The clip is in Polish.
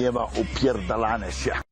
nie ma upierdalania się.